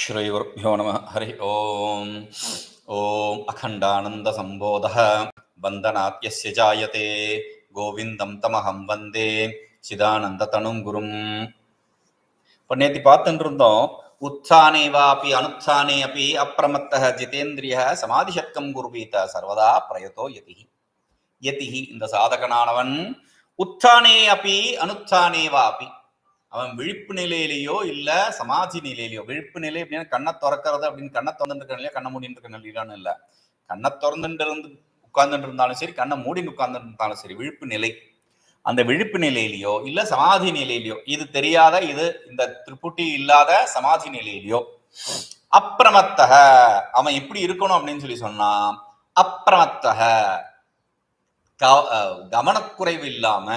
श्रीगुरुभ्यो नमः हरिः ॐ ॐ अखण्डानन्दसम्बोधः वन्दनात्यस्य जायते கோவிந்தம் தமஹம் வந்தே சிதானந்ததனும் குரும் இப்போ நேற்று பார்த்துட்டு இருந்தோம் உத்தானே வாபி அனுத்தானே அப்படி அப்பிரமத்தः ஜிதேந்திரிய சமாதிசக்கம் குருவீத சர்வதா பிரயதோ யதிஹி யதிஹி இந்த சாதகனானவன் உத்தானே அப்படி அனுத்தானே வாபி அவன் விழிப்பு நிலையிலேயோ இல்ல சமாதி நிலையிலேயோ விழிப்பு நிலை அப்படின்னா கண்ணை திறக்கிறது அப்படின்னு கண்ணை திறந்துட்டு இருக்க நிலையா கண்ணை மூடிட்டு இருக்க நிலையிலான்னு இல்ல. கண்ணை திறந்துட்டு இருந்து உட்கார்ந்துட்டு இருந்தாலும் சரி கண்ணை மூடி உட்கார்ந்துட்டு இருந்தாலும் சரி விழிப்பு நிலை. அந்த விழிப்பு நிலையிலையோ இல்ல சமாதி நிலையிலையோ இது தெரியாத இது இந்த திருப்புட்டி இல்லாத சமாதி நிலையிலையோ அப்பிரமத்தக அவன் எப்படி இருக்கணும் அப்படின்னு சொல்லி சொன்னா அப்பிரமத்தக க- கவனக்குறைவு இல்லாம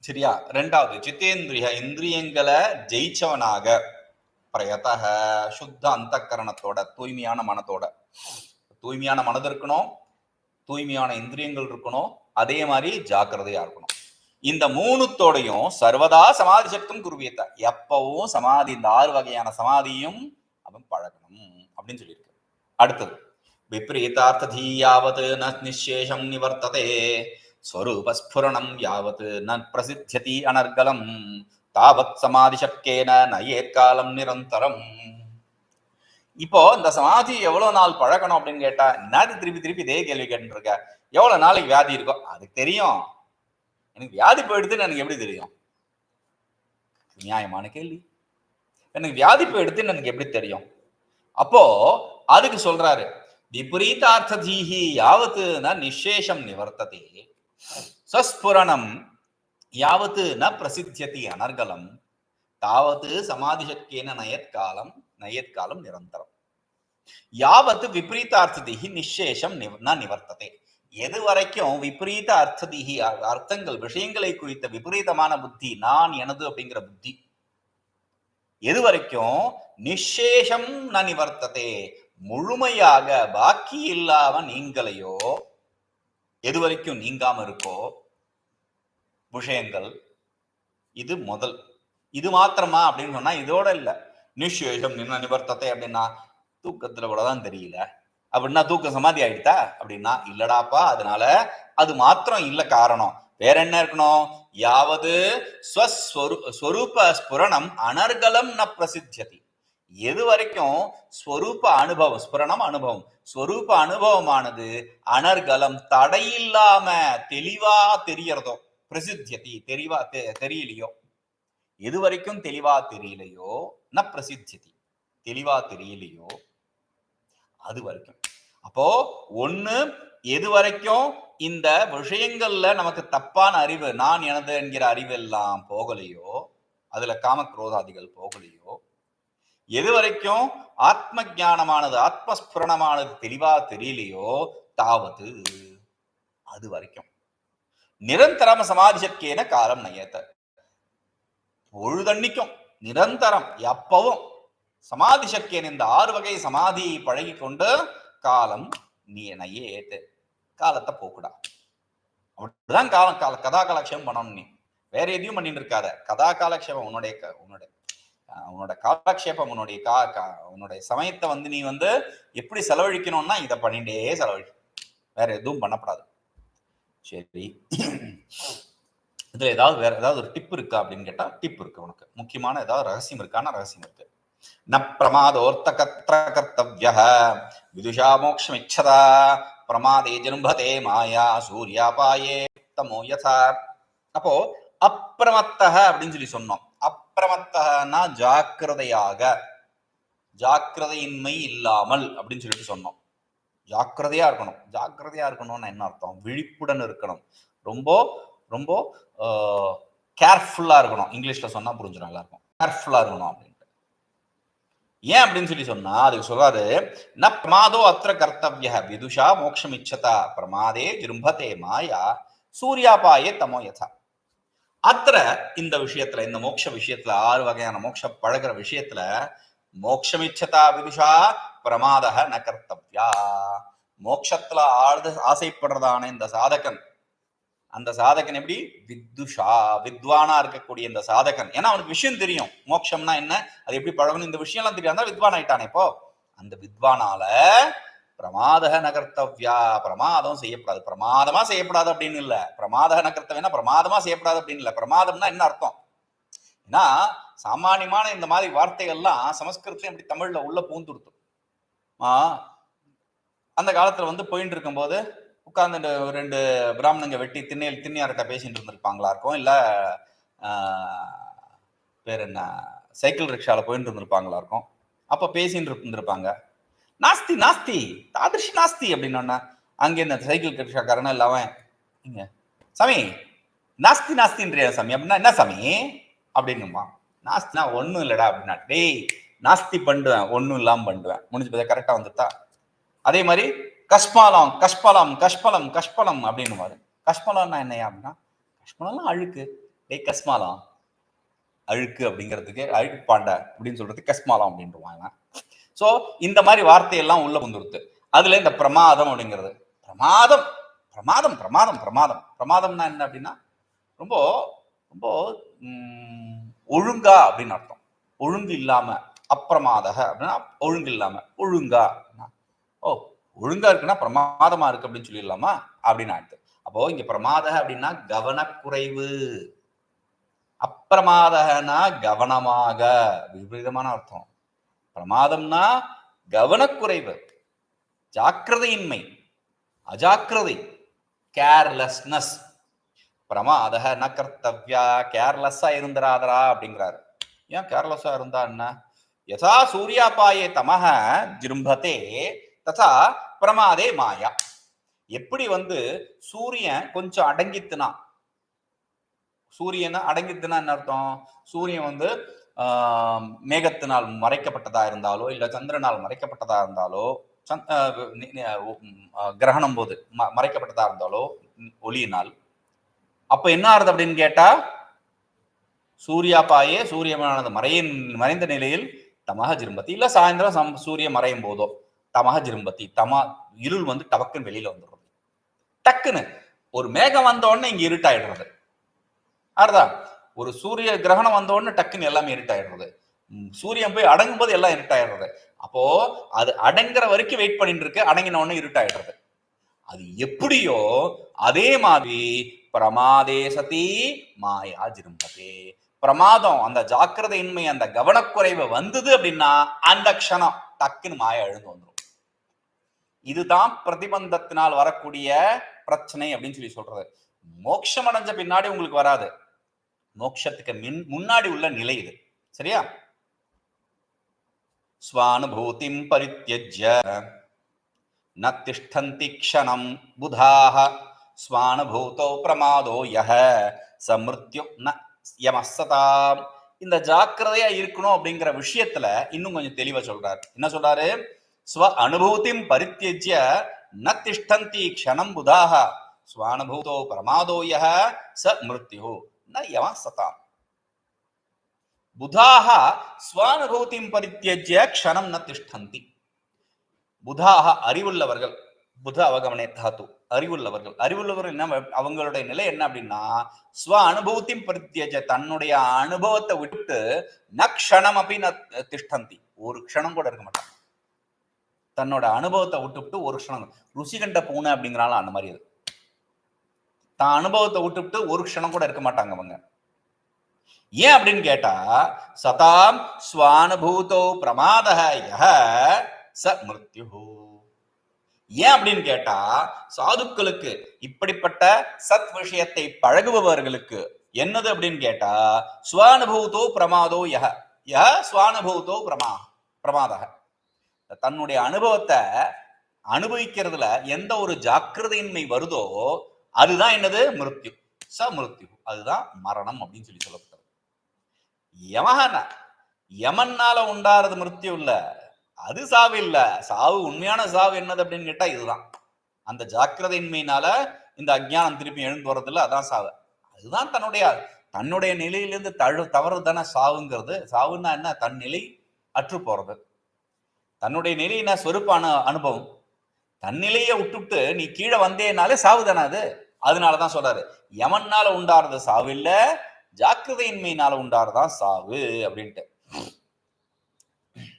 சரியா? ரெண்டாவது ஜிதேந்திரிய இந்திரியங்களை ஜெயிச்சவனாக. பிரயத்தக சுத்த அந்தக்கரணத்தோட தூய்மையான மனத்தோட. தூய்மையான மனது இருக்கணும் தூய்மையான இந்திரியங்கள் இருக்கணும் அதே மாதிரி ஜாக்கிரதையா இருக்கணும். இந்த மூணுத்தோடையும் சர்வதா சமாதி சக்தம் குருவியத்த. எப்பவும் சமாதி இந்த ஆறு வகையான சமாதியும் அவன் பழகணும் அப்படின்னு சொல்லியிருக்கு. அடுத்தது விப்ரீதார்த்ததி தீயாவது ந நிசேஷம் நிவர்த்ததே. ஸ்வரூபஸ்ஃபுரணம் யாவத் ந பிரசித்தியதி அனர்கலம் தாவத் சமாதி சக்கேன நயேற்காலம் நிரந்தரம் இப்போ இந்த சமாதி எவ்வளவு நாள் பழகணும் அப்படின்னு கேட்டா என்னது திருப்பி திருப்பி இதே கேள்வி கேட்டுருக்க. எவ்வளவு நாளைக்கு வியாதி இருக்கும் அதுக்கு தெரியும். எனக்கு வியாதி போயிடுதுன்னு எனக்கு எப்படி தெரியும்? நியாயமான கேள்வி. எனக்கு வியாதி போயிடுதுன்னு எனக்கு எப்படி தெரியும்? அப்போ அதுக்கு சொல்றாரு விபரீதார்த்ததீஹி யாவத்து ந நிசேஷம் நிவர்த்ததே சஸ்புரணம் யாவத்து ந பிரசித்தியதி அனர்கலம் தாவத்து சமாதிசக்கேன நயத்காலம் நயத்காலம் நிரந்தரம். யாவத்து விபரீத அர்த்ததிகி நிசேஷம் ந நிவர்த்ததே. எது வரைக்கும் விபரீத அர்த்ததிகி அர்த்தங்கள் விஷயங்களை குறித்த விபரீதமான புத்தி நான் எனது அப்படிங்கிற புத்தி. எது வரைக்கும் நிசேஷம் ந நிவர்த்ததே. முழுமையாக பாக்கி இல்லாம நீங்களையோ எது வரைக்கும் நீங்காம இருக்கோ விஷயங்கள் இது முதல். இது மாத்திரமா அப்படின்னு சொன்னா இதோட இல்ல. நிஷேஷம் நின்ன நிவர்த்தத்தை அப்படின்னா தூக்கத்துல கூட தான் தெரியல. அப்படின்னா தூக்கம் சமாதி ஆயிடுதா? அப்படின்னா இல்லடாப்பா அதனால அது மாத்திரம் இல்ல காரணம். வேற என்ன இருக்கணும்? யாவது ஸ்வஸ்வரு- ஸ்வரூப ஸ்புரணம் அனர்கலம் ந பிரசித்தியதி. எது வரைக்கும் ஸ்வரூப அனுபவம் ஸ்புரணம் அனுபவம் ஸ்வரூப அனுபவமானது அனர்கலம் தடையில்லாம தெளிவா தெரியறதோ பிரசித்தியதி தெளிவா தெ- தெரியலையோ எது வரைக்கும் தெளிவா தெரியலையோ ந பிரசித்தியதி தெளிவா தெரியலையோ அது வரைக்கும். அப்போ ஒண்ணு எது வரைக்கும் இந்த விஷயங்கள்ல நமக்கு தப்பான அறிவு நான் எனது என்கிற அறிவு எல்லாம் போகலையோ அதுல காம குரோதாதிகள் போகலையோ எது வரைக்கும் ஆத்ம ஞானமானது ஆத்மஸ்புரணமானது தெளிவா தெரியலையோ தாவது அது வரைக்கும். நிரந்தரம் சமாதிசக்கேன காலம் நயத்த. பொழுதன்னைக்கும் நிரந்தரம் எப்பவும் சமாதி சக்கியன் இந்த ஆறு வகை சமாதியை பழகி கொண்டு காலம் நீ நையேத்து காலத்தை போக்குடா. அப்படிதான் காலம் கால கதா காலக்ஷேபம் பண்ணணும் நீ. வேற எதையும் பண்ணிட்டு இருக்காத. கதா காலக்ஷேபம் உன்னுடைய உன்னுடைய உன்னோட காலக்ஷேபம் உன்னுடைய கா கா- உன்னுடைய சமயத்தை வந்து நீ வந்து எப்படி செலவழிக்கணும்னா இதை பண்ணிட்டே செலவழி. வேற எதுவும் பண்ணப்படாது. சரி. இதுல ஏதாவது வேற ஏதாவது ஒரு டிப் இருக்கா அப்படின்னு கேட்டா டிப் இருக்கு உனக்கு. முக்கியமான ஏதாவது ரகசியம் இருக்கான ரகசியம் இருக்கு? ந பிரமாதோர்த்த கத்திர கர்த்தவிய விதுஷா மோக்ஷமிச்சதா பிரமாதே ஜனும்பதே மாயா சூர்யாபாயே தமோ யதா அப்போ அப்பிரமத்தக அப்படின்னு சொல்லி சொன்னோம். அப்பிரமத்தகனா ஜாக்கிரதையாக ஜாக்கிரதையின்மை இல்லாமல் அப்படின்னு சொல்லிட்டு சொன்னோம். ஜாக்கிரதையா இருக்கணும். ஜாக்கிரதையா இருக்கணும்னு என்ன அர்த்தம்? விழிப்புடன் இருக்கணும். ரொம்ப ரொம்ப கேர்ஃபுல்லா இருக்கணும். இங்கிலீஷ்ல சொன்னா புரிஞ்சு நல்லா இருக்கும் கேர்ஃபுல்லா இருக்கணும் அப்படின்ட்டு. ஏன் அப்படின்னு சொல்லி சொன்னா அதுக்கு சொல்றாரு ந பிரமாதோ அத்திர கர்த்தவிய விதுஷா மோட்சம் இச்சதா பிரமாதே ஜிரும்பதே மாயா சூர்யாபாயே தமோ யதா. அத்திர இந்த விஷயத்துல இந்த மோட்ச விஷயத்துல ஆறு வகையான மோட்ச பழகுற விஷயத்துல மோட்சமிச்சதா விதுஷா பிரமாதக ந கர்த்தவ்யா. மோட்சத்துல ஆழ்ந்து ஆசைப்படுறதான இந்த சாதகன் அந்த சாதகன் எப்படி? வித்துஷா வித்வானா இருக்கக்கூடிய இந்த சாதகன். ஏன்னா அவனுக்கு விஷயம் தெரியும். மோட்சம்னா என்ன? அது எப்படி பழகணும் இந்த விஷயம்லாம் தெரியும் அதான் வித்வான் ஆயிட்டானே இப்போ. அந்த வித்வானால பிரமாதக நகர்த்தவ்யா. பிரமாதம் செய்யப்படாது. பிரமாதமா செய்யப்படாது அப்படின்னு இல்லை. பிரமாதக நகர்த்தவ்யனா பிரமாதமா செய்யப்படாது அப்படின்னு இல்லை. பிரமாதம்னா என்ன அர்த்தம்? ஏன்னா சாமானியமான இந்த மாதிரி வார்த்தைகள்லாம் சமஸ்கிருதம் அப்படி தமிழ்ல உள்ள பூந்துடுத்து. அந்த காலத்துல வந்து போயிட்டு இருக்கும்போது உட்கார்ந்து ரெண்டு பிராமணங்க வெட்டி திண்ணையில் திண்ணியார்கிட்ட பேசிட்டு இருந்திருப்பாங்களா இருக்கும்? இல்ல பேர் என்ன சைக்கிள் ரிக்ஷால போயிட்டு இருந்திருப்பாங்களா இருக்கும்? அப்ப பேசிட்டு இருந்திருப்பாங்க. நாஸ்தி நாஸ்தி. தாதிருஷி நாஸ்தி அப்படின்னா அங்கே இந்த சைக்கிள் ரிக்ஷாக்காரனா இல்லாம இங்க. சாமி நாஸ்தி நாஸ்தின்றியா சாமி? அப்படின்னா என்ன சாமி? அப்படின்னுமா. நாஸ்தினா ஒன்றும் இல்லைடா அப்படின்னா டேய் நாஸ்தி பண்ணுவேன் ஒன்றும் இல்லாமல் பண்ணுவேன். முடிஞ்சு பார்த்தா கரெக்டாக வந்துட்டா. அதே மாதிரி கஷ்பாலம் கஷ்பலம் கஷ்பலம் கஷ்பலம் அப்படின்னு கஷ்பலம்னா என்னையா அப்படின்னா கஷ்பலம்லாம் அழுக்கு. டேய் கஸ்மாலம் அழுக்கு அப்படிங்கிறதுக்கு அழுக்கு பாண்ட அப்படின்னு சொல்றது கஸ்மாலம் அப்படின்றவாங்க. ஸோ இந்த மாதிரி வார்த்தையெல்லாம் உள்ள வந்துருது. அதுல இந்த பிரமாதம் அப்படிங்கிறது. பிரமாதம் பிரமாதம் பிரமாதம் பிரமாதம். பிரமாதம்னா என்ன அப்படின்னா ரொம்ப ரொம்ப ஒழுங்கா அப்படின்னு அர்த்தம். ஒழுங்கு இல்லாம அப்பிரமாதக அப்படின்னா ஒழுங்கு இல்லாம ஒழுங்கா அப்படின்னா, ஓ ஒழுங்கா இருக்குன்னா பிரமாதமா இருக்கு அப்படின்னு சொல்லிடலாமா? அப்படின்னு அர்த்தம் அப்போ இங்க பிரமாதக அப்படின்னா கவனக்குறைவு. அப்பிரமாதகனா கவனமாக விபரீதமான அர்த்தம். பிரமாதம்னா கவனக்குறைவு ஜாக்கிரதையின்மை அஜாக்கிரதை கேர்லெஸ்னஸ் பிரமாதக ந கர்த்தவ்யா கேர்லெஸ்ஸா இருந்துராதரா அப்படிங்கிறாரு. ஏன் கேர்லெஸ்ஸா இருந்தா என்ன? யதா சூர்யாபாயே தமக ஜிரும்பதே ததா பிரமாதே மாயா. எப்படி வந்து சூரியன் கொஞ்சம் அடங்கித்துனா? சூரியனை அடங்கித்துனா என்ன அர்த்தம்? சூரியன் வந்து மேகத்தினால் மறைக்கப்பட்டதா இருந்தாலோ இல்ல சந்திரனால் மறைக்கப்பட்டதா இருந்தாலோ சந்த்- கிரகணம் போது ம- மறைக்கப்பட்டதா இருந்தாலோ ஒளியினால். அப்ப என்ன ஆறுது அப்படின்னு கேட்டா சூர்யாபாயே சூரியமானது மறையின் மறைந்த நிலையில் தமக ஜிரும்பத்தி இல்ல சாயந்தரம் சம் சூரியன் மறையும் போதோ தமக ஜிரும்பத்தி தமா இருள் வந்து டவக்குன்னு வெளியில வந்துடுறது. டக்குன்னு ஒரு மேகம் வந்த உடனே இங்க இருட்டாயிடுறது. ஆறுதா? ஒரு சூரிய கிரகணம் வந்த உடனே டக்குன்னு எல்லாமே இருட்டாயிடுறது ஆயிடுறது. சூரியன் போய் அடங்கும் போது எல்லாம் இருட்டாயிடுறது அப்போ அது அடங்குற வரைக்கும் வெயிட் பண்ணிட்டு இருக்கு அடங்கின உடனே இருட்டாயிடுறது அது எப்படியோ அதே மாதிரி பிரமாதே சதி மாயா ஜிரும்பதே. பிரமாதம் அந்த ஜாக்கிரதையின்மை அந்த கவனக்குறைவு வந்தது அப்படின்னா அந்த க்ஷணம் டக்குன்னு மாயா எழுந்து வந்துடும் இதுதான் பிரதிபந்தத்தினால் வரக்கூடிய பிரச்சனை அப்படின்னு சொல்லி சொல்றது. மோட்சம் அடைஞ்ச பின்னாடி உங்களுக்கு வராது. மோட்சத்துக்கு மின் முன்னாடி உள்ள நிலை இது. சரியா? ஸ்வானுபூதிம் பரித்தியஜ்ய ந திஷ்டந்தி க்ஷணம் புதாக ஸ்வானுபூதோ பிரமாதோ யஹ சமிருத்யு ந யமசதாம் இந்த ஜாக்கிரதையா இருக்கணும் அப்படிங்கிற விஷயத்துல இன்னும் கொஞ்சம் தெளிவா சொல்றாரு. என்ன சொல்றாரு? ஸ்வ அனுபூதிம் பரித்தியஜ்ய ந திஷ்டந்தி க்ஷணம் புதாக ஸ்வானுபூதோ பிரமாதோ யஹ ச மிருத்யு न यमस्तताम् புதாः ஸ்வானுபூதிம் பரித்யஜ்ய க்ஷணம் ந திஷ்டந்தி புதாக அறிவுள்ளவர்கள் புத அவகமனே தாத்து அறிவுள்ளவர்கள்। அறிவுள்ளவர்கள் என்ன அவங்களுடைய நிலை என்ன அப்படின்னா ஸ்வ அனுபவத்தையும் பரித்தியஜ தன்னுடைய அனுபவத்தை விட்டு ந க்ஷணம் அப்படின்னு திஷ்டந்தி. ஒரு க்ஷணம் கூட இருக்க மாட்டாங்க தன்னோட அனுபவத்தை விட்டுவிட்டு ஒரு க்ஷணம். ருசி கண்ட பூனை அப்படிங்கிறாலும் அந்த மாதிரி இருக்கு தான் அனுபவத்தை விட்டுவிட்டு ஒரு க்ஷணம் கூட இருக்க மாட்டாங்க அவங்க. ஏன் அப்படின்னு கேட்டா சதாம் ஸ்வானுபூதோ பிரமாத யஹ ச மிருத்யு ஏன் அப்படின்னு கேட்டா சாதுக்களுக்கு இப்படிப்பட்ட சத் விஷயத்தை பழகுபவர்களுக்கு என்னது அப்படின்னு கேட்டா ஸ்வானுபூதோ பிரமாதோ யஹ. யஹ ஸ்வானுபூதோ பிரமா பிரமாதக தன்னுடைய அனுபவத்தை அனுபவிக்கிறதுல எந்த ஒரு ஜாக்கிரதையின்மை வருதோ அதுதான் என்னது? மிருத்யு. ச மிருத்யு அதுதான் மரணம் அப்படின்னு சொல்லி சொல்லப்பட்டது. யமகன யமன்னால உண்டாறது மிருத்யு இல்ல. அது சாவு இல்ல. சாவு உண்மையான சாவு என்னது அப்படின்னு கேட்டா இதுதான். அந்த ஜாக்கிரதையின்மையினால இந்த அஜ்ஞானம் திருப்பி எழுந்து வர்றதில்ல அதான் சாவு. அதுதான் தன்னுடைய தன்னுடைய நிலையிலிருந்து தழு தவறு தானே சாவுங்கிறது. சாவுன்னா என்ன? தன் நிலை அற்று போறது தன்னுடைய நிலை என்ன? சொருப்பான அனுபவம். தன் நிலையை விட்டுவிட்டு நீ கீழே வந்தேனாலே சாவு தானே அது? அதனாலதான் சொல்றாரு. யமன்னால உண்டாறது சாவு இல்ல ஜாக்கிரதையின்மையினால உண்டாறதான் சாவு அப்படின்ட்டு.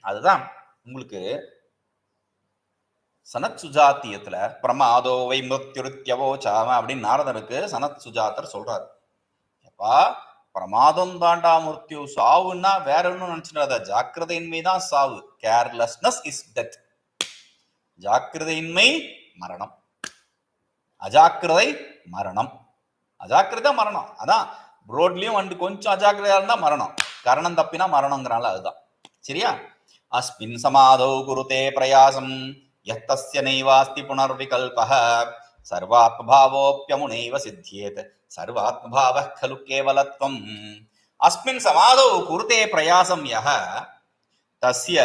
அதுதான் உங்களுக்கு சனத் சுஜாத்தியத்துல பிரமாதோ வை மிருத்யுருத்யவோ சாம அப்படின்னு நாரதனுக்கு சனத் சுஜாத்தர் சொல்றாரு. எப்பா பிரமாதம் தாண்டா மிருத்யு. சாவுன்னா வேற ஒன்றும் நினைச்சிடாத. ஜாக்கிரதையின்மை தான் சாவு. கேர்லெஸ்னஸ் இஸ் டெத் ஜாக்கிரதையின்மை மரணம். அஜாக்கிரதை மரணம். அஜாக்கிரதை மரணம். அதான் ரோட்லயும் வந்து கொஞ்சம் அஜாக்கிரதையா இருந்தா மரணம். கரணம் தப்பினா மரணங்கிறால அதுதான். சரியா? அஸ்மின் சமாதோ குருதே பிரயாசம். எத்தஸ்ய நைவாஸ்தி புனர்விகல்ப சர்வாத்மபாவோப்பியமுனைவ சித்தியேத். சர்வாத்மபாவ கலு கேவலத்வம் அஸ்மின் சமாதோ குருதே பிரயாசம் யக தஸ்ய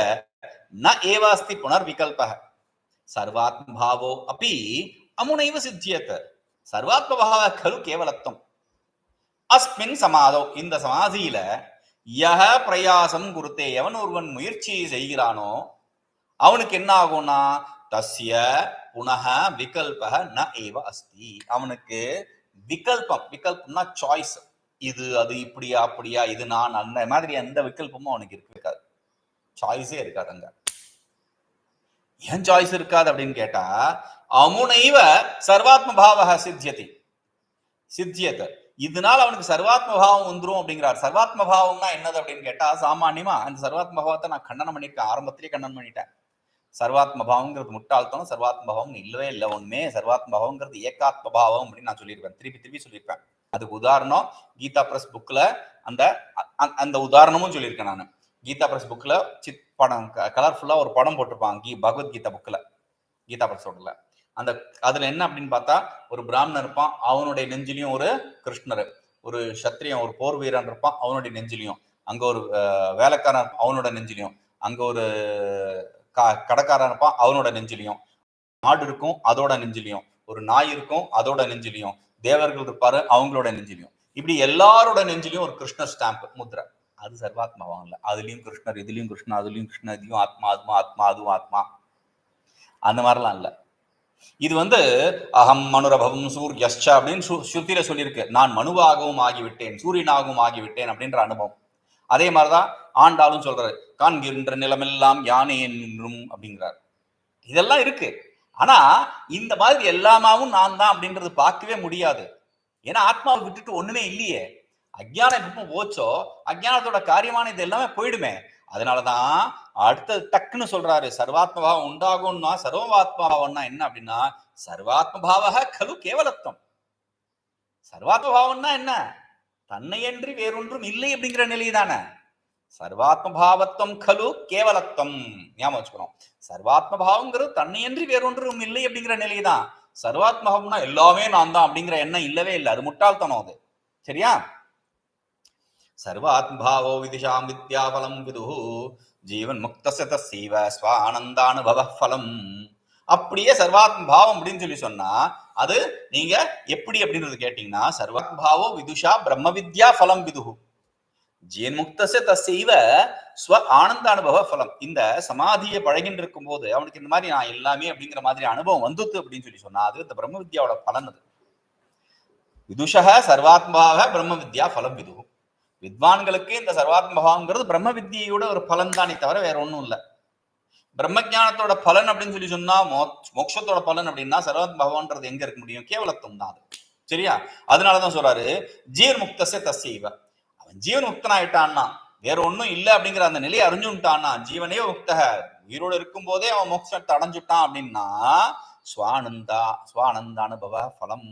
ந ஏவாஸ்தி புனர்விகல்பக சர்வாத்மபாவோ அப்படி அமுனைவ சித்தியத். சர்வாத்மபாவ கரு கேவலத்துவம். அஸ்மின் சமாதோ இந்த சமாதியில யக பிரயாசம் குருத்தே எவன் ஒருவன் முயற்சி செய்கிறானோ அவனுக்கு என்ன ஆகும்னா தஸ்ய புனக விகல்பக ந ஏவ அஸ்தி. அவனுக்கு விகல்பம் விகல்பம்னா சாய்ஸ் இது அது இப்படியா அப்படியா இது நான் அந்த மாதிரி எந்த விகல்பமும் அவனுக்கு இருக்காது. சாய்ஸே இருக்காது அங்க. ஏன் சாய்ஸ் இருக்காது அப்படின்னு கேட்டா அமுனைவ சர்வாத்ம பாவக சித்தியதி. சித்தியத. இதனால அவனுக்கு சர்வாத்ம பாவம் வந்துரும் அப்படிங்கிறார். சர்வாத்ம பாவம்னா என்னது அப்படின்னு கேட்டா சாமானியமா அந்த சர்வாத்ம பாவத்தை நான் கண்டனம் பண்ணிருக்கேன் ஆரம்பத்திலேயே கண்டனம் பண்ணிட்டேன். சர்வாத்ம பாவங்கிறது முட்டாள்தனம் சர்வாத்ம பாவம் இல்லவே இல்லை உண்மையே சர்வாத்ம பாவங்கிறது ஏகாத்ம பாவம் அப்படின்னு நான் சொல்லியிருப்பேன். திருப்பி திருப்பி சொல்லியிருப்பேன். அதுக்கு உதாரணம் கீதா பிரஸ் புக்ல அந்த அந்த உதாரணமும் சொல்லியிருக்கேன் நான். கீதா பிரஸ் புக்கில் சித் படம் கலர்ஃபுல்லாக ஒரு படம் போட்டிருப்பாங்க. கீ பகவத்கீதா புக்கில் கீதா பிரஸோடல அந்த அதில் என்ன அப்படின்னு பார்த்தா ஒரு பிராமணன் இருப்பான். அவனுடைய நெஞ்சிலையும் ஒரு கிருஷ்ணர் ஒரு சத்திரியன் ஒரு போர் வீரன் இருப்பான். அவனுடைய நெஞ்சிலையும். அங்கே ஒரு வேலைக்காரன் இருப்பான், அவனோட நெஞ்சிலையும். அங்கே ஒரு க- கடைக்காரன் இருப்பான். அவனோட நெஞ்சிலையும். மாடு இருக்கும் அதோட நெஞ்சிலையும். ஒரு நாய் இருக்கும் அதோட நெஞ்சிலையும். தேவர்கள் இருப்பாரு அவங்களோட நெஞ்சிலையும். இப்படி எல்லாரோட நெஞ்சிலையும் ஒரு கிருஷ்ணர் ஸ்டாம்ப் முத்ரை. அது சர்வாத்மாவாங்கல்ல அதுலேயும் கிருஷ்ணர் இதுலேயும் கிருஷ்ணா அதுலேயும் கிருஷ்ணா இதுவும் ஆத்மா அதுவும் ஆத்மா அதுவும் ஆத்மா. அந்த மாதிரிலாம் இல்ல. இது வந்து அகம் மனுரபவம் சூரியஷ்ச அப்படின்னு சு- ஸ்ருதியில சொல்லியிருக்கு. நான் மனுவாகவும் ஆகிவிட்டேன் சூரியனாகவும் ஆகிவிட்டேன் அப்படின்ற அனுபவம். அதே மாதிரிதான் ஆண்டாலும் சொல்றாரு. காண்கின்ற நிலமெல்லாம் யானே என்றும் அப்படிங்கிறார். இதெல்லாம் இருக்கு. ஆனா இந்த மாதிரி எல்லாமாவும் நான் தான் அப்படின்றது பார்க்கவே முடியாது. ஏன்னா ஆத்மாவை விட்டுட்டு ஒண்ணுமே இல்லையே. அஜ்ஞானம் எப்போ போச்சோ அஜ்ஞானத்தோட காரியமான இது எல்லாமே போயிடுமே. அதனாலதான் அடுத்தது டக்குன்னு சொல்றாரு சர்வாத்மபாவம் உண்டாகும்னா சர்வாத்மபாவம்னா என்ன அப்படின்னா சர்வாத்மபாவக கலு கேவலத்துவம். சர்வாத்மபாவம்னா என்ன? தன்னையன்றி வேறொன்றும் இல்லை அப்படிங்கிற நிலை தானே. சர்வாத்மபாவத்துவம் கலு கேவலத்துவம். ஞாபகம் வச்சுக்கணும். சர்வாத்மபாவங்கிறது தன்னையன்றி வேறொன்றும் இல்லை அப்படிங்கிற நிலை தான். சர்வாத்மபாவம்னா எல்லாமே நான் தான் அப்படிங்கிற எண்ணம் இல்லவே இல்லை. அது முட்டாள்தனம் அது. சரியா? சர்வாத்மபாவோ விதிஷாம் வித்யாபலம் விதுஹு. ஜீவன் முக்தச தசீவ ஸ்வானந்தானுபவ ஃபலம் அப்படியே சர்வாத்ம பாவம் அப்படின்னு சொல்லி சொன்னா அது நீங்க எப்படி அப்படின்றது கேட்டீங்கன்னா சர்வாத்ம பாவோ விதுஷா பிரம்ம வித்யா ஃபலம் விதுகு ஜீவன் முக்தச தசைவ ஸ்வ ஆனந்த அனுபவ ஃபலம் இந்த சமாதியை பழகின்னு இருக்கும் போது அவனுக்கு இந்த மாதிரி நான் எல்லாமே அப்படிங்கிற மாதிரி அனுபவம் வந்துத்து அப்படின்னு சொல்லி சொன்னா அது இந்த பிரம்ம வித்யாவோட பலன் அது. விதுஷக சர்வாத்மாவ பிரம்ம வித்யா ஃபலம் விதுகும் வித்வான்களுக்கு இந்த சர்வாத்மபாவங்கிறது பிரம்ம வித்தியோட ஒரு பலன் தானே தவிர வேற ஒன்றும் இல்லை. பிரம்ம ஜானத்தோட பலன் அப்படின்னு சொல்லி சொன்னா மோ மோட்சத்தோட பலன் அப்படின்னா சர்வாத்மபாவன்றது எங்க இருக்க முடியும்? கேவலத்துவம் தான் அது. சரியா? அதனாலதான் சொல்றாரு ஜீவன் முக்தசே தசைவ அவன் ஜீவன் முக்தனாயிட்டான்னா வேற ஒன்றும் இல்லை அப்படிங்கிற அந்த நிலையை அறிஞ்சுட்டான்னா ஜீவனே முக்தக உயிரோடு இருக்கும் போதே அவன் மோட்சத்தை அடைஞ்சுட்டான் அப்படின்னா ஸ்வானந்தா சுவானந்த அனுபவ பலம்.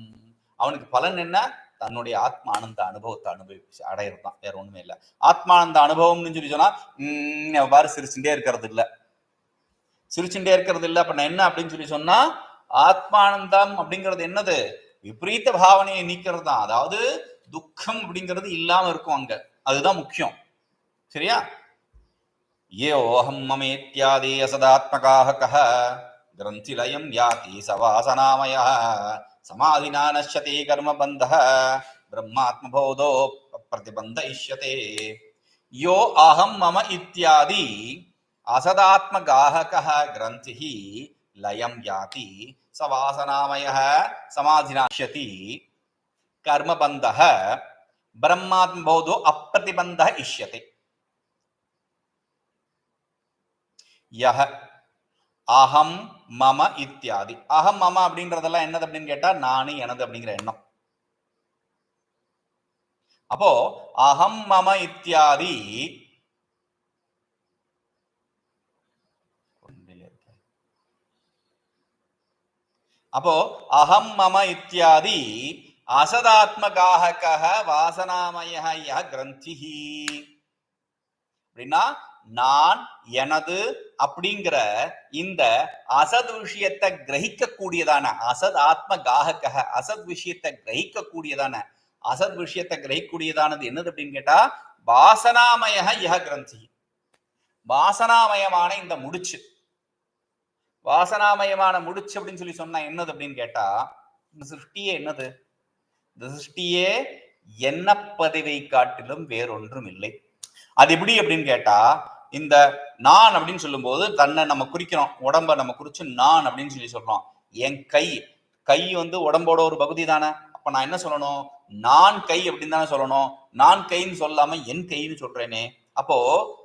அவனுக்கு பலன் என்ன? தன்னுடைய ஆத்மானந்த அனுபவத்தை அனுபவிச்சு அடையிறது தான் வேற ஒண்ணுமே இல்ல. ஆத்மானந்த அனுபவம்னு சொல்லி சொன்னா உம் அவ்வாறு சிரிச்சுட்டே இருக்கிறது இல்ல சிரிச்சுட்டே இருக்கிறது இல்ல அப்ப நான் என்ன அப்படின்னு சொல்லி சொன்னா ஆத்மானந்தம் அப்படிங்கிறது என்னது? விபரீத பாவனையை நீக்கிறது தான் அதாவது துக்கம் அப்படிங்கிறது இல்லாம இருக்கும் அங்க. அதுதான் முக்கியம். சரியா? ஏஹம் மமேத்யாதி அசதாத்மகாக கிரந்திலயம் யாதி சவாசனாமயா சமாதினா நஷ்யதி கர்மபந்த பிரம்மாத்மபோதோ பிரதிபந்த இஷ்யதே யோ அகம் மம இத்தியாதி அசதாத்மகாக கஹ கிரந்தி லயம் யாதி ச வாசனாமய சமாதினாஷ்யதி கர்மபந்த பிரம்மாத்மபோதோ அப்பிரதிபந்த இஷ்யத்தை யஹ அகம் மம இத்தியாதி. அகம் மம அப்படின்றதெல்லாம் என்னது அப்படின்னு கேட்டா நானு எனது அப்படிங்கிற எண்ணம். அப்போ அகம் மம இத்தியாதி. அப்போ அகம் மம இத்தியாதி. அசதாத்மகாக வாசனாமய ய கிரந்திஹி. அப்படின்னா நான் எனது அப்படிங்கிற இந்த அசத் விஷயத்தை கிரகிக்க கூடியதான அசத் ஆத்ம காகக அசத் விஷயத்தை கிரகிக்க கூடியதான அசத் விஷயத்தை கிரகிக்கூடியதானது என்னது அப்படின்னு கேட்டா வாசனாமய யக கிரந்தி வாசனாமயமான இந்த முடிச்சு. வாசனாமயமான முடிச்சு அப்படின்னு சொல்லி சொன்னா என்னது அப்படின்னு கேட்டா இந்த சிருஷ்டியே என்னது? இந்த சிருஷ்டியே என்ன பதிவை காட்டிலும் வேறொன்றும் இல்லை அது எப்படி அப்படின்னு கேட்டா இந்த நான் அப்படின்னு சொல்லும்போது தன்னை நம்ம குறிக்கிறோம். உடம்ப நம்ம குறிச்சு நான் அப்படின்னு சொல்லி சொல்றோம். என் கை கை வந்து உடம்போட ஒரு பகுதி தானே. அப்ப நான் என்ன சொல்லணும்? நான் கை அப்படின்னு தானே சொல்லணும். நான் கைன்னு சொல்லாம என் கைன்னு சொல்றேனே. அப்போ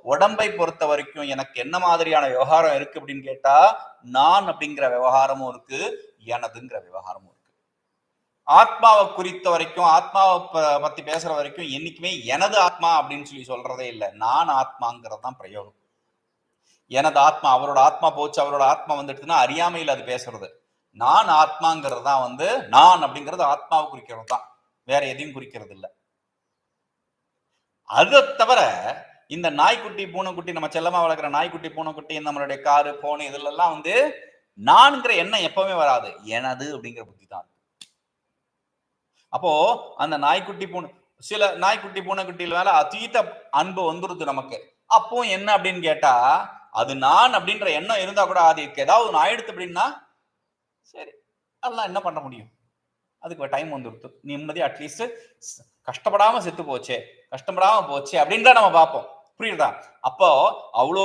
உடம்பை பொறுத்த வரைக்கும் எனக்கு என்ன மாதிரியான விவகாரம் இருக்கு அப்படின்னு கேட்டா நான் அப்படிங்கிற விவகாரமும் இருக்கு எனதுங்கிற விவகாரமும் ஆத்மாவை குறித்த வரைக்கும் ஆத்மாவை ப- பத்தி பேசுற வரைக்கும் என்னைக்குமே எனது ஆத்மா அப்படின்னு சொல்லி சொல்றதே இல்லை. நான் ஆத்மாங்கிறது தான் பிரயோகம். எனது ஆத்மா அவரோட ஆத்மா போச்சு அவரோட ஆத்மா வந்துடுதுன்னா அறியாமையில் அது பேசுறது. நான் ஆத்மாங்கிறது தான் வந்து நான் அப்படிங்கிறது ஆத்மாவை குறிக்கிறது தான். வேற எதையும் குறிக்கிறது இல்லை. அதை தவிர இந்த நாய்க்குட்டி பூனைக்குட்டி நம்ம செல்லமா வளர்க்குற நாய்க்குட்டி பூனைக்குட்டி நம்மளுடைய காரு போன் இதுலலாம் வந்து நான்கிற எண்ணம் எப்பவுமே வராது. எனது அப்படிங்கிற புத்தி தான் அப்போ அந்த நாய்க்குட்டி பூனை சில நாய்க்குட்டி பூனைக்குட்டியில் மேல அதீத அன்பு வந்துருது நமக்கு. அப்போ என்ன அப்படின்னு கேட்டா அது நான் அப்படின்ற எண்ணம் இருந்தா கூட அதுக்கு ஏதாவது ஒன்று ஆயிடுத்து அப்படின்னா சரி அதெல்லாம் என்ன பண்ண முடியும்? அதுக்கு டைம் வந்துடுத்து நிம்மதி அட்லீஸ்ட் கஷ்டப்படாம செத்து போச்சே கஷ்டப்படாம போச்சே அப்படின்றத நம்ம பார்ப்போம். புரியுதா? அப்போ அவ்வளோ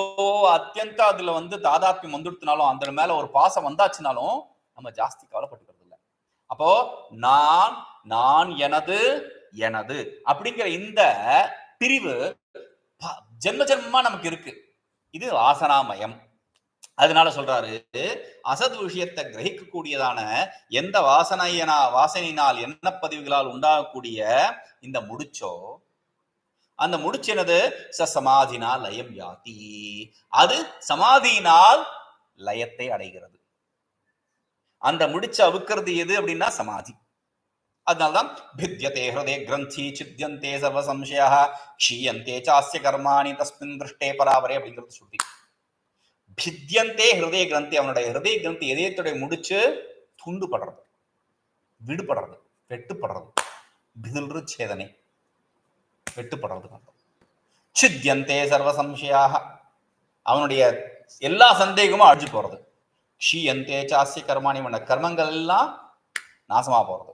அத்தியந்த அதுல வந்து தாதாத்மியம் வந்துடுத்துனாலும் அந்த மேல ஒரு பாசம் வந்தாச்சுனாலும் நம்ம ஜாஸ்தி கவலைப்பட்டுக்கிறது அப்போ நான் நான் எனது எனது. அப்படிங்கிற இந்த பிரிவு ஜென்ம ஜென்மமா நமக்கு இருக்கு. இது வாசனாமயம் அதனால சொல்றாரு அசத் விஷயத்தை கிரகிக்கக்கூடியதான எந்த வாசனையனா வாசனையினால் என்ன பதிவுகளால் உண்டாகக்கூடிய இந்த முடிச்சோ அந்த முடிச்சு என்னது? ச சமாதினால் லயம் யாதி. அது சமாதியினால் லயத்தை அடைகிறது. அந்த முடிச்சு அவுக்கிறது எது அப்படின்னா சமாதி. அதனால்தான் பித்தியதே ஹிருதே கிரந்தி சித்தியந்தே சர்வ சம்சயா க்ஷீயந்தே சாஸ்ய கர்மாணி தஸ்மின் திருஷ்டே பராவரே அப்படிங்கிறது சுட்டி. பித்தியந்தே ஹிருதய கிரந்தி அவனுடைய ஹிருதய கிரந்தி இதயத்துடைய முடிச்சு? துண்டுபடுறது. விடுபடுறது. வெட்டுப்படுறது. பிதில்று சேதனை. வெட்டுப்படுறது சித்தியந்தே சர்வ சம்சயாக அவனுடைய எல்லா சந்தேகமும் அழிஞ்சு போறது க்ஷீயந்தே சாஸ்ய கர்மாணி பண்ண கர்மங்கள் எல்லாம் நாசமாக போகிறது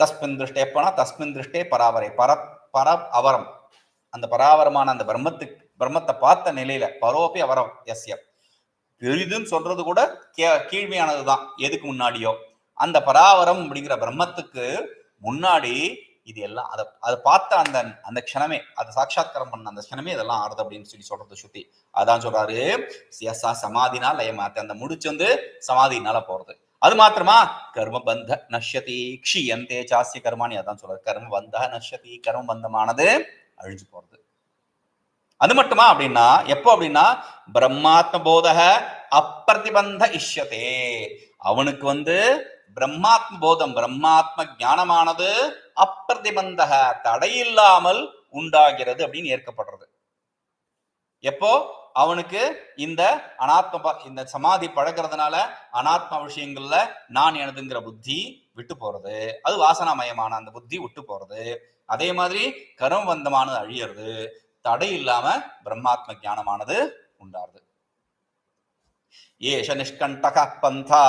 தஸ்மின் திருஷ்டே எப்பனா தஸ்மின் திருஷ்டே பராவரை. பர பர அவரம். அந்த பராவரமான அந்த பிரம்மத்துக்கு பிரம்மத்தை பார்த்த நிலையில பரோபி அவரம் எஸ்ய பெரிதுன்னு சொல்றது கூட கே கீழ்மையானது தான் எதுக்கு முன்னாடியோ. அந்த பராவரம் அப்படிங்கிற பிரம்மத்துக்கு முன்னாடி இது எல்லாம் அதை அதை பார்த்த அந்த அந்த க்ஷணமே அதை சாட்சாத்காரம் பண்ண அந்த க்ஷணமே இதெல்லாம் ஆடுது அப்படின்னு சொல்லி சொல்றது சுத்தி அதான் சொல்றாரு சியசா சமாதினா லயமாத்து அந்த முடிச்சு வந்து சமாதினால போறது. அது மாத்திரமா கர்ம பந்த நஷ்யதி க்ஷியந்தே சாஸ்ய கர்மானி அதான் சொல்றாரு கர்ம பந்த நஷ்யதி கர்ம பந்தமானது அழிஞ்சு போறது. அது மட்டுமா அப்படின்னா எப்போ அப்படின்னா பிரம்மாத்ம போதக அப்பிரதிபந்த இஷ்யதே. அவனுக்கு வந்து பிரம்மாத்ம போதம் பிரம்மாத்ம ஞானமானது அப்பிரதிபந்தக தடையில்லாமல் உண்டாகிறது அப்படின்னு ஏற்கப்படுறது. எப்போ? அவனுக்கு இந்த அனாத்ம இந்த சமாதி பழகிறதுனால அனாத்ம விஷயங்கள்ல நான் எனதுங்கிற புத்தி விட்டு போறது. அது வாசனாமயமான அந்த புத்தி விட்டு போறது. அதே மாதிரி கர்மபந்தமானது அழியறது. தடை இல்லாம பிரம்மாத்ம ஞானமானது உண்டாருது ஏஷ நிஷ்கண்டக பந்தா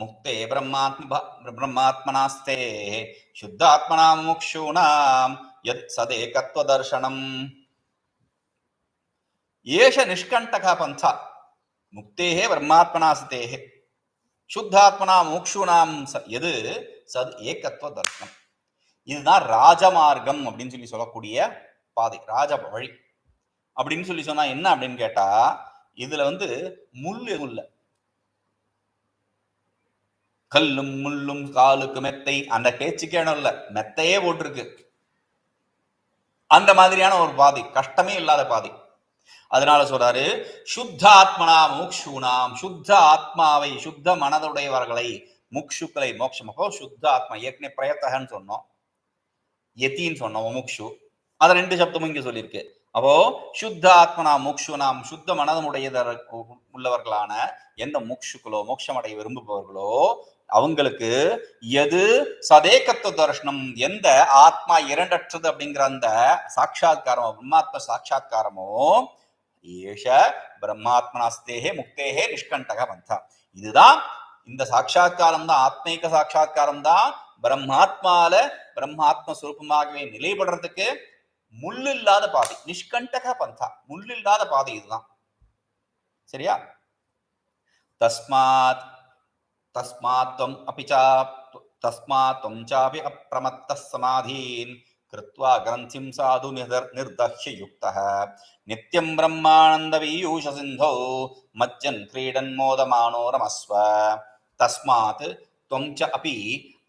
முக்தே பிரம்மாத்ம பிரம்மாத்மனாஸ்தே சுத்தாத்மனா முக்ஷூனாம் யத் சதேகத்வ தர்சனம் ஏஷ நிஷ்கண்டக பந்தா முக்தேகே பிரம்மாத்மனாஸ்தேகே சுத்தாத்மனா மூக்ஷுனாம் எது? சத் ஏகத்துவ தர்சனம் இதுதான் ராஜமார்க்கம் அப்படின்னு சொல்லி சொல்லக்கூடிய பாதை ராஜ வழி அப்படின்னு சொல்லி சொன்னா என்ன அப்படின்னு கேட்டா இதுல வந்து முள் எதுவும் இல்ல. கல்லும் முள்ளும் காலுக்கு மெத்தை அந்த பேச்சுக்கே இடம் இல்ல. மெத்தையே போட்டிருக்கு. அந்த மாதிரியான ஒரு பாதை கஷ்டமே இல்லாத பாதை. அதனால சொல்றாரு சுத்த ஆத்மனா மூக்ஷூனாம் சுத்த ஆத்மாவை சுத்த மனதுடையவர்களை முக்ஷுக்களை மோட்சம் அப்போ சுத்த ஆத்மா ஏற்கனவே பிரயத்தகன்னு சொன்னோம். எத்தின்னு சொன்னோம் முக்ஷு. அதை ரெண்டு சப்தமும் இங்க சொல்லியிருக்கு. அப்போ சுத்த ஆத்மனா முக்ஷுனாம் சுத்த மனதமுடைய உள்ளவர்களான எந்த முக்ஷுக்களோ மோட்சமடைய விரும்புபவர்களோ அவங்களுக்கு எது சதேகத்துவ தர்ஷனம் எந்த ஆத்மா இரண்டற்றது அப்படிங்கிற அந்த சாட்சா்காரமோ பிரம்மாத்ம சாட்சா்காரமோ ஏஷ பிரம்மாத்மனாஸ்தேகே முக்தேகே நிஷ்கண்டக பந்தா. இதுதான் இந்த சாட்சா்காரம் தான் ஆத்மீக சாட்சா்காரம் தான் பிரம்மாத்மால பிரம்மாத்ம சுரூபமாகவே நிலைபடுறதுக்கு முள்ளு இல்லாத பாதை நிஷ்கண்டக பந்தா முள்ளு இல்லாத பாதை இதுதான் சரியா தஸ்மாத் தஸ்மாத் त्वम् अपि च तस्मात् त्वं चापि अप्रमत्तः समाधीन् कृत्वा ग्रन्थिं साधु निर्दर्- निर्दह्य युक्तः नित्यं ब्रह्मानन्दवीयूषसिन्धौ मज्जन् क्रीडन्मोदमानो रमस्व तस्मात् त्वं च अपि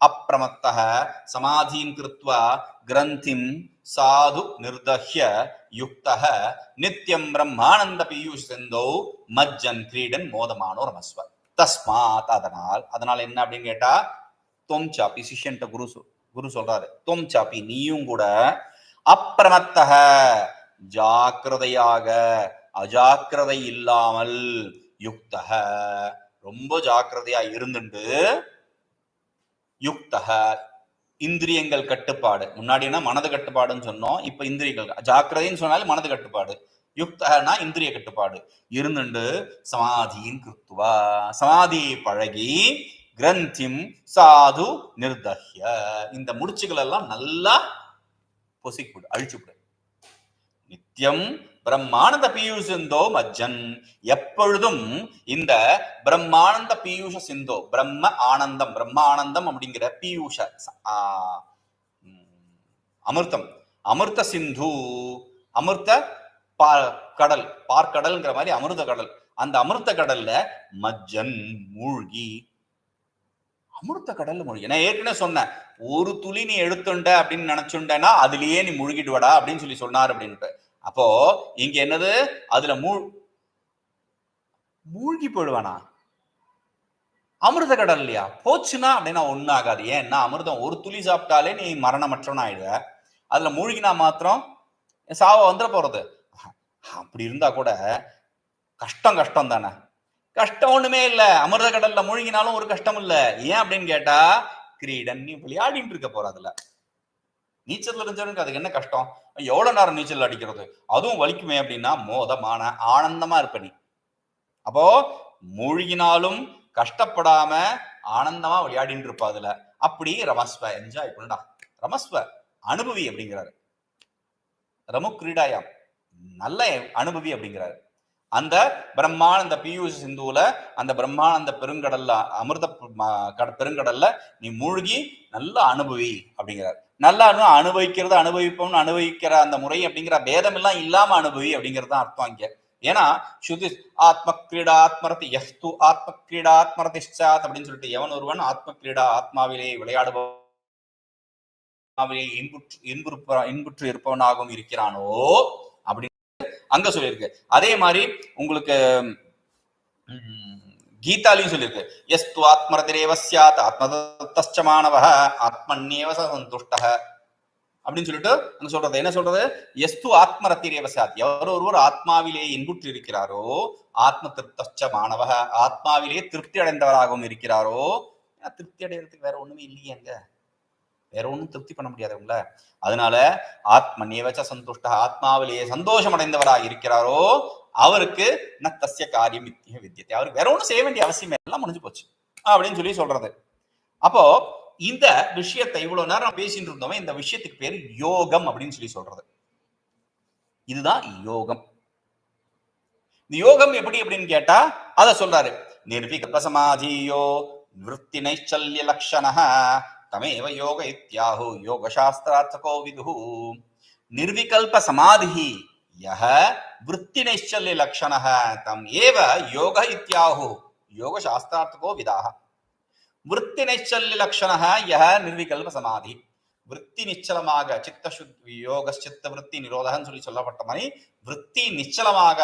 अप्रमत्तः समाधीन् कृत्वा கிரந்திம் சாது நிர்தஹ்ய யுக்தக நித்யம் பிரம்மானந்த பியூஷ் செந்தோ மஜ்ஜன் கிரீடன் மோதமானோ மஸ்வ தஸ்மாத் அதனால் அதனால் என்ன அப்படின்னு கேட்டா தொம் சாப்பி சிஷ்யன்ட்ட குரு குரு சொல்றாரு தொம் சாப்பி நீயும் கூட அப்பிரமத்தக ஜாக்கிரதையாக அஜாக்கிரதை இல்லாமல் யுக்தக ரொம்ப ஜாக்கிரதையா இருந்துட்டு யுக்தக இந்திரியங்கள் கட்டுப்பாடு. முன்னாடினா மனது கட்டுப்பாடுன்னு சொன்னோம் இப்ப இந்திரியங்கள். ஜாக்கிரதைன்னு சொன்னாலும் மனது கட்டுப்பாடு. யுக்தனா இந்திரிய கட்டுப்பாடு. இருந்துண்டு சமாதியின் கிருத்துவா. சமாதி பழகி கிரந்திம் சாது நிர்தஹ்ய. இந்த முடிச்சுகள் எல்லாம் நல்லா பொசிக்கிவிடு அழிச்சுவிடு நித்தியம் பிரம்மானந்த பீயூஷ சிந்தோ மஜ்ஜன். எப்பொழுதும் இந்த பிரம்மானந்த பீயூஷ சிந்தோ பிரம்ம ஆனந்தம் பிரம்மானந்தம் அப்படிங்கிற பீயூஷ ச- அமிர்தம். அமிர்த சிந்து அமிர்த பா கடல் பார்க்கடல்ங்கிற மாதிரி அமிர்த கடல். அந்த அமிர்த கடல்ல மஜ்ஜன் மூழ்கி அமிர்த கடல்ல மூழ்கி. நான் ஏற்கனவே சொன்னேன் ஒரு துளி நீ எடுத்துண்ட அப்படின்னு நினைச்சுண்டேன்னா அதுலயே நீ முழுகிடுவடா அப்படின்னு சொல்லி சொன்னார் அப்படின்ட்டு. அப்போ இங்க என்னது? அதுல மூழ் மூழ்கி போயிடுவானா? அமிர்த கடல் இல்லையா? போச்சுன்னா அப்படின்னா ஒண்ணும் ஆகாது. ஏன்னா அமிர்தம் ஒரு துளி சாப்பிட்டாலே நீ மரணமற்றவன் ஆயிடுவ. அதுல மூழ்கினா மாத்திரம் சாவ வந்துட போறது. அப்படி இருந்தா கூட கஷ்டம் கஷ்டம் தானே. கஷ்டம் ஒண்ணுமே இல்ல. அமிர்த கடல்ல மூழ்கினாலும் ஒரு கஷ்டம் இல்ல. ஏன் அப்படின்னு கேட்டா கிரீடன் நீ விளையாடிட்டு இருக்க போற அதுல. நீச்சல் தெரிஞ்சவனுக்கு அதுக்கு என்ன கஷ்டம்? எவ்வளவு நேரம் நீச்சல் அடிக்கிறது? அதுவும் வலிக்குமே அப்படின்னா மோதமான ஆனந்தமா இருப்ப நீ. அப்போ மூழ்கினாலும் கஷ்டப்படாம ஆனந்தமா விளையாடின்னு இருப்பா அதுல. அப்படி ரமஸ்வ என்ஜாய் பண்ணுடா. ரமஸ்வ அனுபவி அப்படிங்கிறாரு. ரமு கிரீடாயாம். நல்ல அனுபவி அப்படிங்கிறாரு. அந்த பிரம்மானந்த பியூஷ சிந்துவில் அந்த பிரம்மானந்த பெருங்கடல்ல அமிர்த கட- பெருங்கடல்ல நீ மூழ்கி நல்லா அனுபவி அப்படிங்கிறார். நல்லா அனு- அனுபவிக்கிறது அனுபவிப்போம்னு அனுபவிக்கிற அந்த முறை அப்படிங்கிற பேதம் எல்லாம் இல்லாம அனுபவி அப்படிங்கிறது தான் அர்த்தம் இங்கே. ஏன்னா சுதி ஆத்ம கிரீடா ஆத்மரதி எஸ்து ஆத்ம கிரீடா ஆத்மரதிஷாத் அப்படின்னு சொல்லிட்டு எவன் ஒருவன் ஆத்ம கிரீடா ஆத்மாவிலே விளையாடுபவன் இன்புற்று இன்புற்று இன்புற்று இருப்பவனாகவும் இருக்கிறானோ அங்க சொல்லியிருக்கு. அதே மாதிரி உங்களுக்கு கீதாலையும் சொல்லியிருக்கு. எஸ் து ஆத்மரதிரேவ சியாத் ஆத்மதத்தச்ச மாணவ ஆத்மன்யேவ ச அப்படின்னு சொல்லிட்டு அங்க சொல்றது என்ன சொல்றது? எஸ்து ஆத்மரத்திரேவ சாத் எவர் ஒருவர் ஆத்மாவிலே இன்புற்று இருக்கிறாரோ ஆத்ம திருப்தச்ச மாணவ ஆத்மாவிலே திருப்தி அடைந்தவராகவும் இருக்கிறாரோ திருப்தி அடைகிறதுக்கு வேற ஒண்ணுமே இல்லையே அங்க. வேற ஒண்ணும் திருப்தி பண்ண முடியாதுங்கள அதனால ஆத்மன்யேவச்ச சந்துஷ்ட ஆத்மாவிலேயே சந்தோஷம் அடைந்தவராக இருக்கிறாரோ அவருக்கு நத்தசிய காரியம் வித்திய வித்தியத்தை அவருக்கு வேற ஒன்றும் செய்ய வேண்டிய அவசியம் எல்லாம் முடிஞ்சு போச்சு. அப்படின்னு சொல்லி சொல்றது. அப்போ இந்த விஷயத்தை இவ்வளவு நேரம் பேசிட்டு இருந்தோமே இந்த விஷயத்துக்கு பேரு யோகம் அப்படின்னு சொல்லி சொல்றது. இதுதான் யோகம். இந்த யோகம் எப்படி அப்படின்னு கேட்டா அத சொல்றாரு. தமேவ யோக இத்தியாகு யோக சாஸ்திரார்த்தகோ விதுஹு நிர்விகல்ப சமாதிஹி யஹ விற்பி நைச்சல்ய லட்சணக தம் ஏவ யோக இத்தியாகு யோக சாஸ்திரார்த்தகோ விதாக விற்பி நைச்சல்ய லட்சணக யஹ நிர்விகல்ப சமாதி விற்பி நிச்சலமாக சித்தசுத்தி யோக சித்த விற்பி நிரோதகன் சொல்லி சொல்லப்பட்ட மாதிரி விற்பி நிச்சலமாக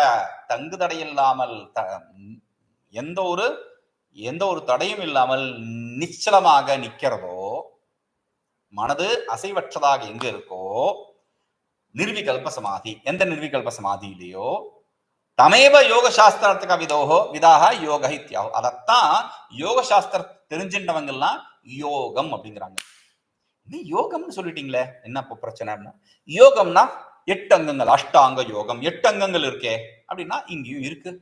தங்கு தடையில்லாமல் எந்த ஒரு எந்த ஒரு தடையும் இல்லாமல் நிச்சலமாக நிற்கிறதோ மனது அசைவற்றதாக எங்க இருக்கோ நிர்விகல்ப சமாதி. எந்த நிர்விகல்ப சமாதியிலேயோ? தமேவ யோக சாஸ்திரத்துக்கு விதோகோ விதாக யோக இத்தியாகும் அதைத்தான் யோக சாஸ்திரம் தெரிஞ்சின்றவங்கெல்லாம் யோகம் அப்படிங்கிறாங்க. நீ யோகம்னு சொல்லிட்டீங்களே? என்ன இப்போ பிரச்சனைன்னா யோகம்னா எட்டு அங்கங்கள். அஷ்டாங்க யோகம். எட்டு அங்கங்கள் இருக்கே. அப்படின்னா இங்கேயும் இருக்கு.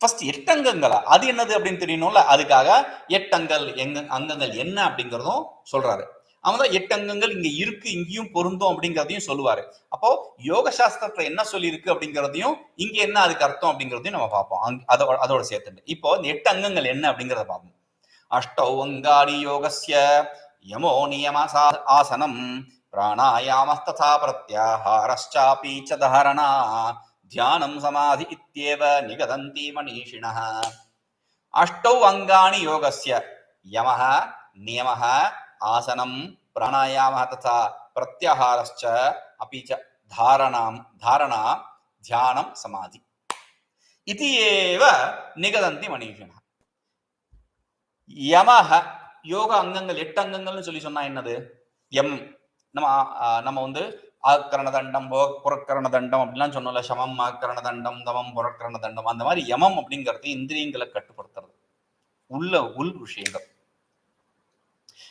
ஃபர்ஸ்ட் எட்டு அங்கங்களா. அது என்னது அப்படின்னு தெரியணும்ல அதுக்காக எட்டங்கள் எங்க அங்கங்கள் என்ன அப்படிங்கிறதும் சொல்றாரு. அவன் தான் எட்டு அங்கங்கள் இங்க இருக்கு இங்கேயும் பொருந்தும் அப்படிங்கிறதையும் சொல்லுவாரு. அப்போ யோக சாஸ்திரத்துல என்ன சொல்லி இருக்கு அப்படிங்கிறதையும் இங்க என்ன அதுக்கு அர்த்தம் அப்படிங்கிறதையும் நம்ம பார்ப்போம். அதோட அதோட சேர்த்துட்டு இப்போ இந்த எட்டு அங்கங்கள் என்ன அப்படிங்கிறத பார்ப்போம். அஷ்டௌ அங்காரி யோகசிய யமோ நியம ஆசனம் பிராணாயாம ததா பிரத்யாஹாரஸ்சாபி சதஹரணா தியானம் சமாதி இத்தியேவ நிகதந்தி மணீஷிண அஷ்டௌ அங்காணி யோகசிய யமஹ நியமஹ ஆசனம் பிராணாயாம ததா பிரத்யாகாரஸ்ச அப்படி தாரணாம் தாரணா தியானம் சமாதி இது ஏவ நிகழந்தி மனிதன யமஹ யோக அங்கங்கள் எட்டு அங்கங்கள்னு சொல்லி சொன்னா என்னது? எம் நம்ம நம்ம வந்து ஆக்கரண தண்டம் போ புறக்கரண தண்டம் அப்படிலாம் சொன்னோம்ல சமம் ஆக்கரண தண்டம் தமம் புறக்கரண தண்டம் அந்த மாதிரி யமம் அப்படிங்கிறது இந்திரியங்களை கட்டுப்படுத்துறது. உள்ள உள் விஷயங்கள்.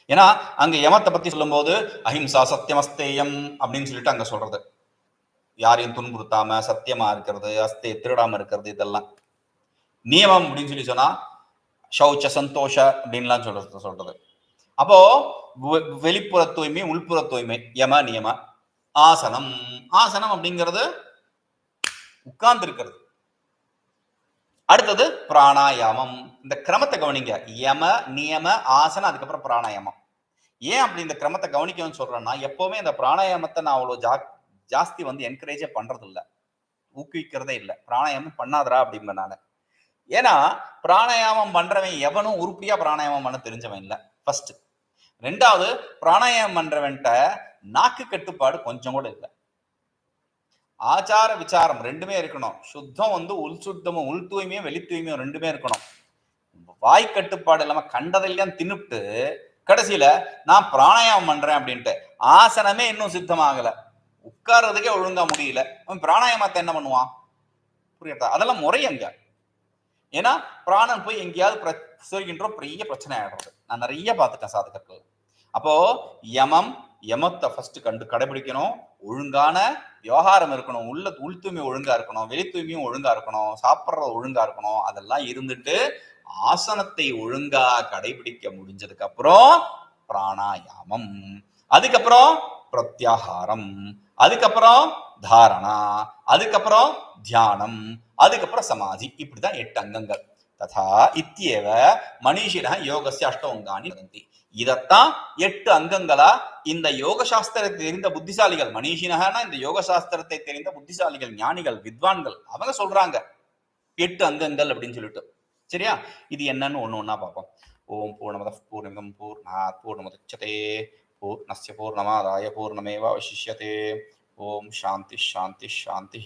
ஏன்னா அங்க யமத்தை பத்தி சொல்லும்போது அஹிம்சா சத்தியமஸ்தேயம் அப்படின்னு சொல்லிட்டு அங்க சொல்றது. யாரையும் துன்புறுத்தாம சத்தியமா இருக்கிறது அஸ்தே திருடாம இருக்கிறது இதெல்லாம். நியமம் அப்படின்னு சொல்லி சொன்னா சௌச்ச சந்தோஷ அப்படின்லாம் சொல்றது சொல்றது. அப்போ வெ- வெளிப்புற தூய்மை உள்புற தூய்மை யம நியம ஆசனம். ஆசனம் அப்படிங்கிறது உட்கார்ந்து இருக்கிறது அடுத்தது பிராணாயாமம். இந்த கிரமத்தை கவனிங்க. யம நியம ஆசனம் அதுக்கப்புறம் பிராணாயாமம். ஏன் அப்படி இந்த கிரமத்தை கவனிக்கணும்னு சொல்றேன்னா எப்பவுமே இந்த பிராணாயாமத்தை நான் அவ்வளோ ஜா ஜாஸ்தி வந்து என்கரேஜே பண்றது இல்லை ஊக்குவிக்கிறதே இல்லை. பிராணாயாமம் பண்ணாதடா அப்படிம்பேன் நான். ஏன்னா பிராணாயாமம் பண்றவன் எவனும் உருப்படியா பிராணாயாமம் பண்ண தெரிஞ்சவன் இல்லை. ஃபர்ஸ்ட் ரெண்டாவது பிராணாயாமம் பண்றவன்ட்ட நாக்கு கட்டுப்பாடு கொஞ்சம் கூட இல்லை. ஆச்சார விசாரம் ரெண்டுமே இருக்கணும். சுத்தம் வந்து உள் சுத்தமும் உள் தூய்மையும் வெளி தூய்மையும் ரெண்டுமே இருக்கணும். வாய் கட்டுப்பாடு இல்லாம கண்டதெல்லாம் தின்னுட்டு கடைசியில நான் பிராணாயாமம் பண்றேன் அப்படின்ட்டு ஆசனமே இன்னும் சித்தமாகல. உட்கார்றதுக்கே ஒழுங்கா முடியல. அவன் பிராணாயாமத்தை என்ன பண்ணுவான்? புரியுதா? அதெல்லாம் முறை எங்க ஏன்னா பிராணன் போய் எங்கேயாவது பிரச்சனைகின்றோம் பெரிய பிரச்சனை ஆயிடுறது. நான் நிறைய பார்த்துட்டேன் சாதகர்கள். அப்போ யமம் யமத்தை ஃபர்ஸ்ட் கண்டு கடைபிடிக்கணும். ஒழுங்கான விவகாரம் இருக்கணும். உள்ள உள் தூய்மை ஒழுங்கா இருக்கணும். வெளி தூய்மையும் ஒழுங்கா இருக்கணும். சாப்பிட்றது ஒழுங்கா இருக்கணும். அதெல்லாம் இருந்துட்டு ஆசனத்தை ஒழுங்கா கடைபிடிக்க முடிஞ்சதுக்கு அப்புறம் பிராணாயாமம். அதுக்கப்புறம் பிரத்யாகாரம். அதுக்கப்புறம் தாரணா. அதுக்கப்புறம் தியானம். அதுக்கப்புறம் சமாதி. இப்படிதான் எட்டு அங்கங்கள். ததா இத்தியேவ மனிஷின யோகசிய அஷ்டவங்கானி வதந்தி இதத்தான் எட்டு அங்கங்களா இந்த யோக சாஸ்திரத்தை தெரிந்த புத்திசாலிகள் மனிஷினகனா இந்த யோக சாஸ்திரத்தை தெரிந்த புத்திசாலிகள் ஞானிகள் வித்வான்கள் அவங்க சொல்றாங்க. எட்டு அங்கங்கள் அப்படின்னு சொல்லிட்டு. சரியா? இது என்னன்னு ஒண்ணு ஒண்ணா பார்ப்போம். ஓம் பூர்ணமத பூர்ணமிதம் பூர்ணாத் பூர்ணமுதச்சதே. பூர்ணஸ்ய பூர்ணமாதாய பூர்ணமேவ அவசிஷ்யதே ஓம் சாந்தி சாந்தி சாந்தி